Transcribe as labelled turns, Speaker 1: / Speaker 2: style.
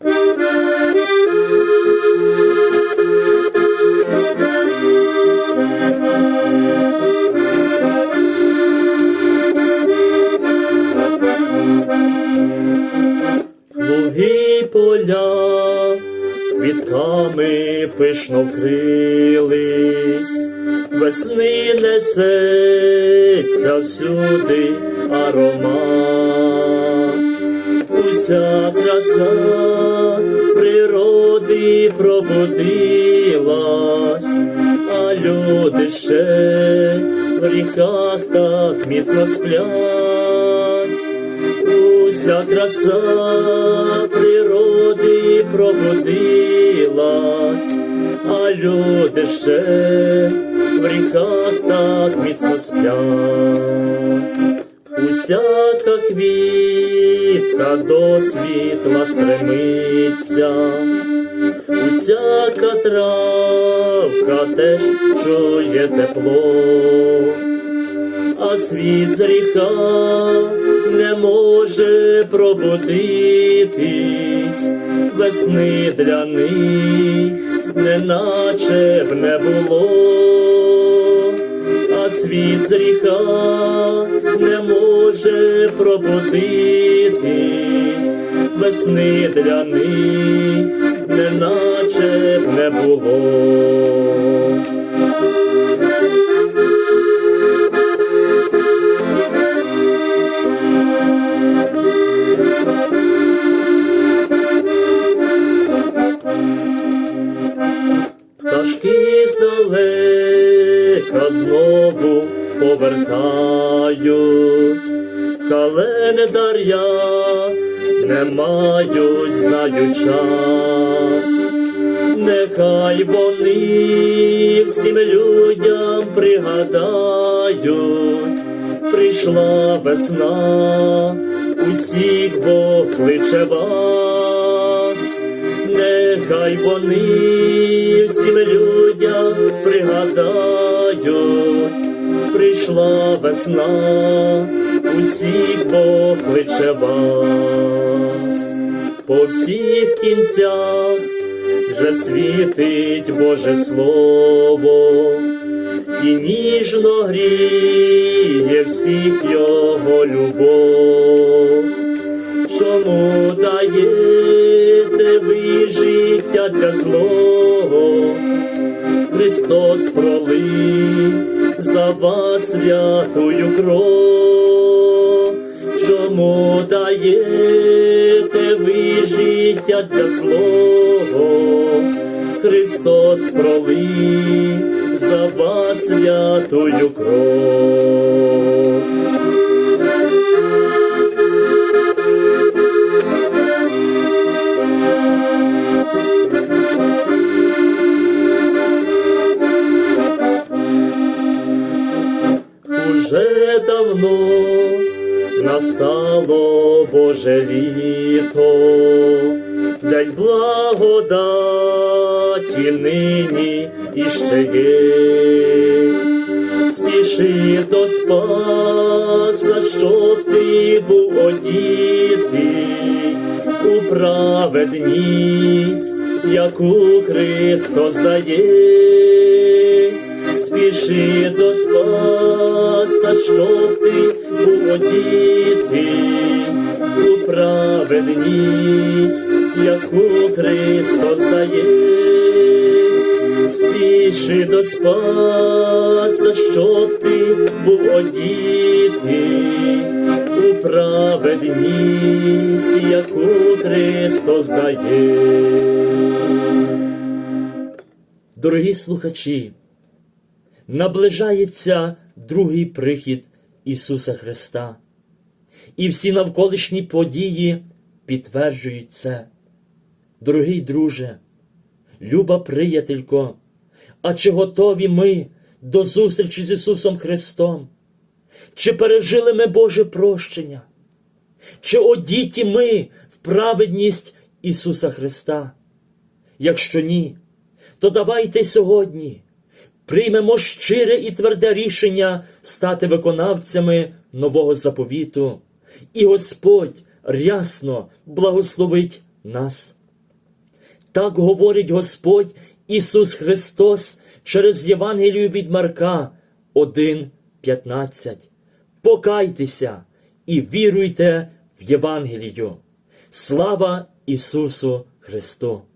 Speaker 1: Луги поля квітками пишно вкрились, весни несеться всюди аромат, уся краса пробудилась, а люди ще в гріхах так міцно сплять. Уся краса природи пробудилась, а люди ще в ріках так міцно сплять. Усяка квітка до світла стремиться, усяка травка теж чує тепло а світ з гріха не може пробудитись, весни для них, неначе б не було, а світ з гріха не може пробудитись, весни для них, неначе б не було. Пташки здалека знову повертають, календаря не мають, знають час. Нехай вони всім людям пригадають, прийшла весна, усіх Бог кличе вас. Нехай вони всім людям пригадають, прийшла весна, усіх Бог кличе вас, по всіх кінцях вже світить Боже Слово, і ніжно гріє всіх Його любов. Чому даєте ви життя для злого? Христос пролив за вас святую кров. Чому даєте ви життя для злого? Христос пролив за вас святую кров. Уже давно настало Боже літо, день благодаті нині іще є. Спіши до Спаса, щоб ти був одітий у праведність, яку Христос дає. Спіши до Спаса, щоб ти був одітий у праведність, яку Христос дає. Спіши до Спаса, щоб ти був одітий у праведність, яку Христос дає. Дорогі слухачі, наближається другий прихід Ісуса Христа, і всі навколишні події підтверджують це. Дорогий друже, люба приятелько, а чи готові ми до зустрічі з Ісусом Христом? Чи пережили ми Боже прощення? Чи одіті ми в праведність Ісуса Христа? Якщо ні, то давайте сьогодні приймемо щире і тверде рішення стати виконавцями нового заповіту, і Господь рясно благословить нас. Так говорить Господь Ісус Христос через Євангелію від Марка 1.15. Покайтеся і віруйте в Євангелію. Слава Ісусу Христу!